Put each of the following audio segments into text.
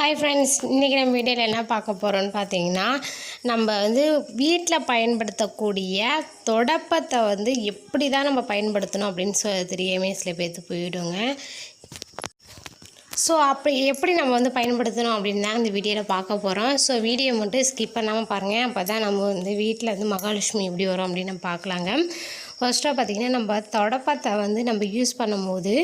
Hi friends இன்றைக்கி நம்ம வீடியோவில் என்ன பார்க்க போகிறோன்னு பார்த்தீங்கன்னா நம்ம வந்து வீட்டில் பயன்படுத்தக்கூடிய தொடப்பத்தை வந்து எப்படி தான் நம்ம பயன்படுத்தணும் அப்படின்னு சொல்ல தெரியாமே சில பேர்த்து போயிடுங்க. ஸோ அப்படி எப்படி நம்ம வந்து பயன்படுத்தணும் அப்படின்னு தான் இந்த வீடியோவில் பார்க்க போகிறோம் ஸோ வீடியோ மட்டும் ஸ்கிப் பண்ணாமல் பாருங்கள் அப்போ தான் நம்ம வந்து வீட்டில் வந்து மகாலட்சுமி எப்படி வரும் அப்படின்னு நம்ம பார்க்கலாங்க. ஃபர்ஸ்ட்டாக பார்த்திங்கன்னா நம்ம தொடப்பத்தை வந்து நம்ம யூஸ் பண்ணும்போது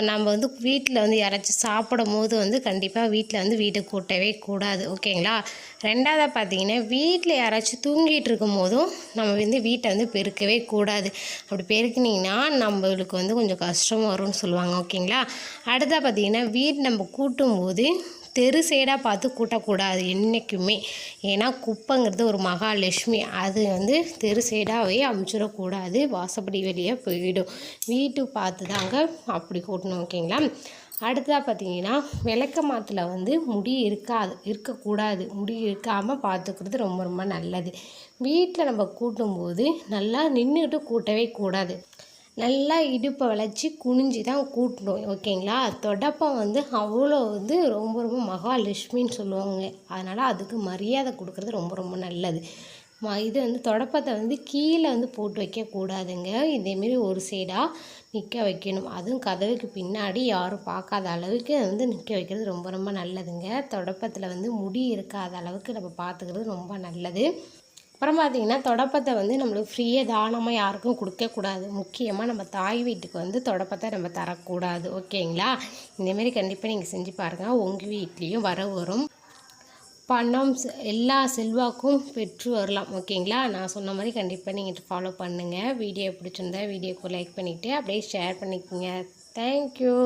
நம்ம வந்து வீட்டில் வந்து யாராச்சும் சாப்பிடும் போது வந்து கண்டிப்பாக வீட்டில் வந்து வீட்டை கூட்டவே கூடாது. ஓகேங்களா? ரெண்டாவதாக பார்த்தீங்கன்னா வீட்டில் யாராச்சும் தூங்கிட்டு இருக்கும் போதும் நம்ம வந்து வீட்டை வந்து பெருக்கவே கூடாது. அப்படி பெருக்கினீங்கன்னா நம்மளுக்கு வந்து கொஞ்சம் கஷ்டம் வரும்னு சொல்லுவாங்க. ஓகேங்களா? அடுத்தா பார்த்தீங்கன்னா வீடு நம்ம கூட்டும் போது தெரு சைடாக பார்த்து கூட்டக்கூடாது என்றைக்குமே ஏன்னா குப்பைங்கிறது ஒரு மகாலட்சுமி. அது வந்து தெரு சைடாகவே அமுச்சிடக்கூடாது வாசப்படி வெளியே போயிடும். வீட்டு பார்த்து தாங்க அப்படி கூட்டணும் ஓகேங்களா அடுத்ததாக பார்த்தீங்கன்னா விளக்க மாத்தில் வந்து முடி இருக்காது இருக்கக்கூடாது. முடி இருக்காமல் பார்த்துக்கிறது ரொம்ப ரொம்ப நல்லது. வீட்டில் நம்ம கூட்டும்போது நல்லா நின்றுட்டு கூட்டவே கூடாது. நல்லா இடுப்பை வளைச்சி குனிஞ்சு தான் கூட்டணும் ஓகேங்களா? தொடப்பம் வந்து அவ்வளோ வந்து ரொம்ப ரொம்ப மகாலட்சுமின்னு சொல்லுவாங்க. அதனால் அதுக்கு மரியாதை கொடுக்குறது ரொம்ப ரொம்ப நல்லது. ம இது வந்து தொடப்பத்தை வந்து கீழே வந்து போட்டு வைக்கக்கூடாதுங்க இதேமாரி ஒரு சைடாக நிற்க வைக்கணும். அதுவும் கதவுக்கு பின்னாடி யாரும் பார்க்காத அளவுக்கு வந்து நிற்க வைக்கிறது ரொம்ப ரொம்ப நல்லதுங்க. தொடப்பத்தில் வந்து முடி இருக்காத அளவுக்கு நம்ம பார்த்துக்கிறது ரொம்ப நல்லது. அப்புறம் பார்த்தீங்கன்னா தொடப்பத்தை வந்து நம்மளுக்கு ஃப்ரீயாக தானமாக யாருக்கும் கொடுக்கக்கூடாது முக்கியமாக நம்ம தாய் வீட்டுக்கு வந்து தொடப்பத்தை நம்ம தரக்கூடாது. ஓகேங்களா? இந்தமாரி கண்டிப்பாக நீங்கள் செஞ்சு பாருங்கள் உங்கள் வீட்லேயும் வர வரும். பணம் எல்லா செல்வாக்கும் பெற்று வரலாம். ஓகேங்களா? நான் சொன்ன மாதிரி கண்டிப்பாக நீங்கள் ஃபாலோ பண்ணுங்கள் வீடியோ பிடிச்சிருந்தா வீடியோக்கு லைக் பண்ணிவிட்டு அப்படியே ஷேர் பண்ணிக்கோங்க. தேங்க்யூ